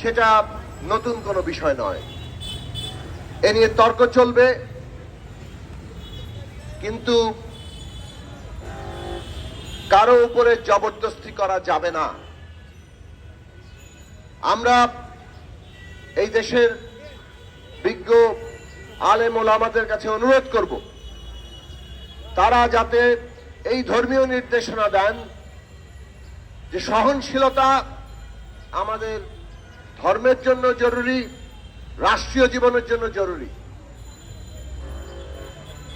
সেটা নতুন কোনো বিষয় নয়। এ নিয়ে তর্ক চলবে, কিন্তু কারও উপরে জবরদস্তি করা যাবে না। আমরা এই দেশের বিজ্ঞ আলেম ওলামাদের কাছে অনুরোধ করব, তারা যাতে এই ধর্মীয় নির্দেশনা দেন যে সহনশীলতা আমাদের ধর্মের জন্য জরুরি, রাষ্ট্রীয় জীবনের জন্য জরুরি।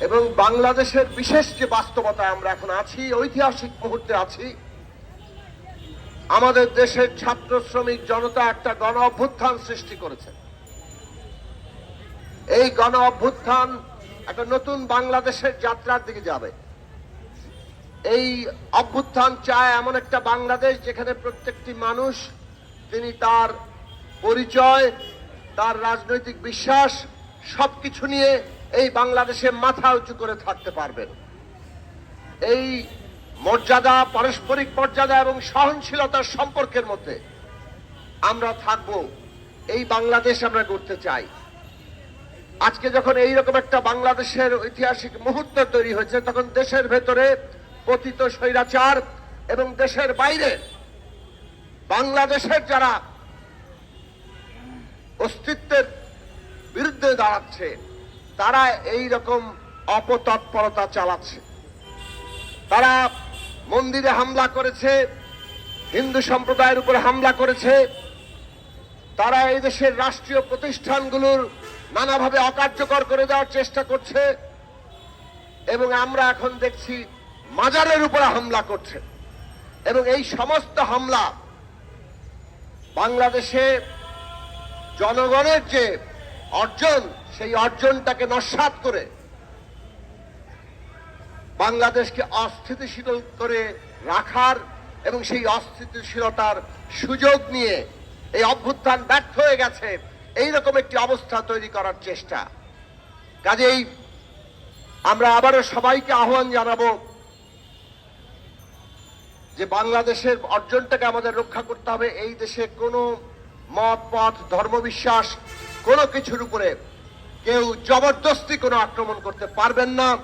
এবং বাংলাদেশের বিশেষ যে বাস্তবতা আমরা এখন আছি, ঐতিহাসিক মুহূর্তে আছি, আমাদের দেশের ছাত্র শ্রমিক জনতা একটা গণ অভ্যুত্থান সৃষ্টি করেছে। এই গণ অভ্যুত্থান একটা নতুন বাংলাদেশের যাত্রার দিকে যাবে। এই অভ্যুত্থান চায় এমন একটা বাংলাদেশ যেখানে প্রত্যেকটি মানুষ, তিনি তার পরিচয়, তার রাজনৈতিক বিশ্বাস, সবকিছু নিয়ে এই বাংলাদেশে মাথা উঁচু করে থাকতে পারবেন। এই মর্যাদা, পারস্পরিক মর্যাদা এবং সহনশীলতার সম্পর্কের মধ্যে আমরা থাকব, এই বাংলাদেশ আমরা করতে চাই। আজকে যখন এইরকম একটা বাংলাদেশের ঐতিহাসিক মুহূর্ত তৈরি হয়েছে, তখন দেশের ভেতরে পতিত স্বৈরাচার এবং দেশের বাইরে বাংলাদেশের যারা অস্তিত্বের বিরুদ্ধে দাঁড়াচ্ছে। তারা এই রকম অপতৎপরতা চালাচ্ছে। তারা মন্দিরে হামলা করেছে, হিন্দু সম্প্রদায়ের উপরে হামলা করেছে। তারা এই দেশের রাষ্ট্রীয় প্রতিষ্ঠানগুলোর নানাভাবে অকার্যকর করে দেওয়ার চেষ্টা করছে এবং আমরা এখন দেখছি মাজারের উপরে হামলা করছে। এবং এই সমস্ত হামলা বাংলাদেশে জনগণের যে অর্জন, সেই অর্জনটাকে নস্বাত করে বাংলাদেশকে অস্থিতিশীল করে রাখার এবং সেই অস্থিতিশীলতার সুযোগ নিয়ে এই অভ্যুত্থান ব্যর্থ হয়ে গেছে, এইরকম একটি অবস্থা তৈরি করার চেষ্টা। কাজেই আমরা আবারও সবাইকে আহ্বান জানাব যে বাংলাদেশের অর্জনটাকে আমাদের রক্ষা করতে হবে। এই দেশে কোনো মত, পথ ধর্মবিশ্বাস কোনো কিছুর উপরে কেউ জবরদস্তি কোনো আক্রমণ করতে পারবেন না।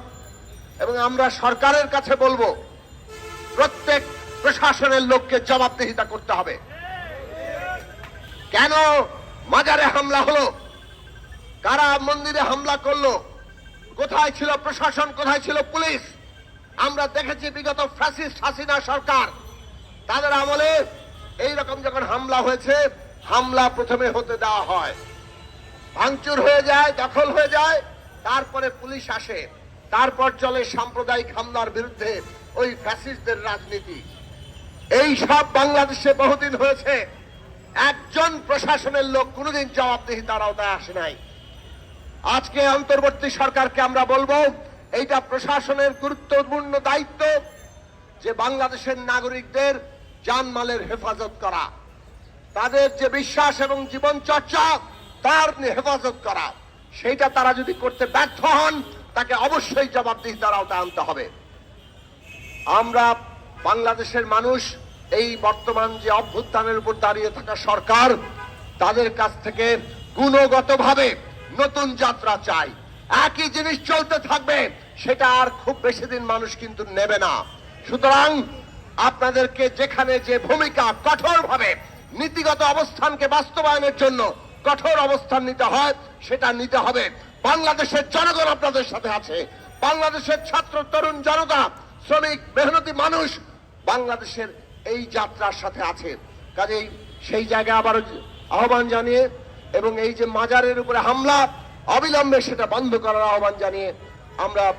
এবং আমরা সরকারের কাছে বলব, প্রত্যেক প্রশাসনের লোককে জবাবদিহিতা করতে হবে। কেন মাজারে হামলা হলো? কারা মন্দিরে হামলা করল? কোথায় ছিল প্রশাসন? কোথায় ছিল পুলিশ? আমরা দেখেছি বিগত ফ্যাসিস্ট হাসিনা সরকার, তাদের আমলে এই রকম যখন হামলা হয়েছে হামলা প্রথমে হতে দেওয়া হয়। ভাঙচুর হয়ে যায়, দখল হয়ে যায়, তারপরে পুলিশ আসে। তারপর চলে সাম্প্রদায়িক হামলার বিরুদ্ধে ওই ফ্যাসিস্টদের রাজনীতি। এই সব বাংলাদেশে বহুদিন হয়েছে। একজন প্রশাসনের লোক কোনোদিন জবাবদিহি তারাও আওতায় আসে নাই। আজকে অন্তর্বর্তী সরকারকে আমরা বলব, এইটা প্রশাসনের গুরুত্বপূর্ণ দায়িত্ব যে বাংলাদেশের নাগরিকদের জানমালের হেফাজত করা। তাদের যে বিশ্বাস এবং জীবন চর্চা, তার হেফাজত করা। সেইটা তারা যদি করতে ব্যর্থ হন, তাকে অবশ্যই জবাবদিহিতার আওতায় আনতে হবে। আমরা বাংলাদেশের মানুষ, এই বর্তমান যে অভ্যুত্থানের উপর দাঁড়িয়ে থাকা সরকার, তাদের কাছ থেকে গুণগতভাবে নতুন যাত্রা চাই। একই জিনিস চলতে থাকবে, সেটা আর খুব বেশি দিন মানুষ কিন্তু নেবে না। সুতরাং আপনাদেরকে যেখানে যে ভূমিকা কঠোরভাবে নীতিগত অবস্থানকে বাস্তবায়নের জন্য কঠোর অবস্থান নিতে হয়, সেটা নিতে হবে। বাংলাদেশের জনগণ আপনাদের সাথে আছে। বাংলাদেশের ছাত্র, তরুণ জনতা, শ্রমিক, মেহনতি মানুষ বাংলাদেশের এই যাত্রার সাথে আছে। কাজেই সেই জায়গায় আবার আহ্বান জানিয়ে এবং এই যে মাজারের উপরে হামলা অবিলম্বে সেটা বন্ধ করার আহ্বান জানিয়ে আমরা